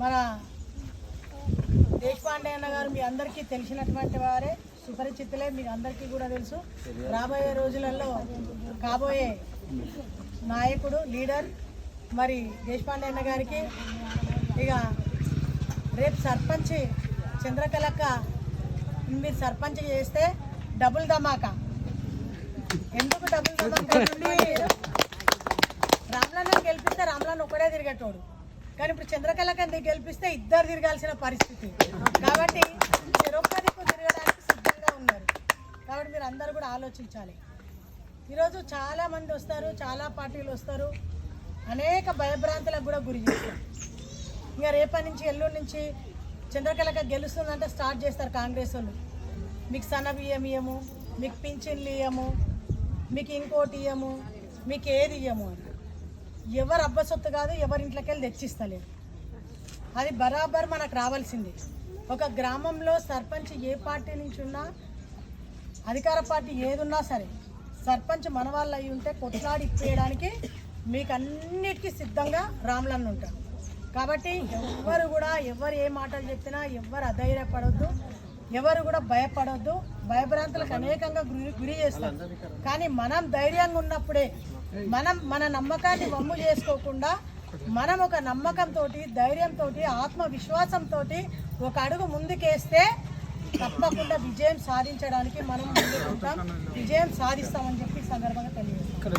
మన దేశపాండే అన్న గారు మీ అందరికీ తెలిసినటువంటి వారే సుపరిచితులే మీకు అందరికీ కూడా తెలుసు. రాబోయే రోజులలో కాబోయే నాయకుడు లీడర్ మరి దేశపాండే అన్న గారికి ఇక రేపు సర్పంచ్ చంద్రకళక్క మీరు సర్పంచ్ చేస్తే డబుల్ ధమాకా. ఎందుకు డబుల్ ధమాకా? రామ్లాన్ గెలిపిస్తే రామ్లాన్ ఒకడే తిరిగేటోడు. కానీ ఇప్పుడు చంద్రకళకంది గెలిపిస్తే ఇద్దరు తిరగాల్సిన పరిస్థితి. కాబట్టి చెరొక్క తిరగడానికి సిద్ధంగా ఉన్నారు. కాబట్టి మీరు అందరూ కూడా ఆలోచించాలి. ఈరోజు చాలామంది వస్తారు చాలా పార్టీలు వస్తారు. అనేక భయభ్రాంతులకు కూడా గురి చేస్తారు. ఇంకా రేపటి నుంచి ఎల్లుండి నుంచి చంద్రకళక గెలుస్తుందంటే స్టార్ట్ చేస్తారు కాంగ్రెస్ వాళ్ళు. మీకు సన్న బియ్యం ఇయ్యము మీకు పింఛన్లు ఇయ్యము మీకు ఇంకోటి ఇయ్యము మీకు ఏది ఇయ్యము అని. ఎవరు అబ్బ సొత్తు కాదు ఎవరి ఇంట్లోకి వెళ్ళి తెచ్చిస్తలేరు. అది బరాబర్ మనకు రావాల్సింది. ఒక గ్రామంలో సర్పంచ్ ఏ పార్టీ నుంచి ఉన్నా అధికార పార్టీ ఏదున్నా సరే సర్పంచ్ మన వాళ్ళు అయి ఉంటే కొట్లాడి ఇచ్చేయడానికి మీకు అన్నిటికీ సిద్ధంగా రాములన్న ఉంటాడు. కాబట్టి ఎవ్వరు కూడా ఎవరు ఏ మాటలు చెప్పినా ఎవరు అధైర్యపడద్దు ఎవరు కూడా భయపడద్దు. భయభ్రాంతులకు అనేకంగా గురి గురి చేస్తారు. కానీ మనం ధైర్యంగా ఉన్నప్పుడే మనం మన నమ్మకాన్ని వమ్ము చేసుకోకుండా మనం ఒక నమ్మకంతో ధైర్యంతో ఆత్మవిశ్వాసంతో ఒక అడుగు ముందుకేస్తే తప్పకుండా విజయం సాధించడానికి మనం ముందుకుంటాం విజయం సాధిస్తామని చెప్పి సందర్భంగా తెలియజేస్తాం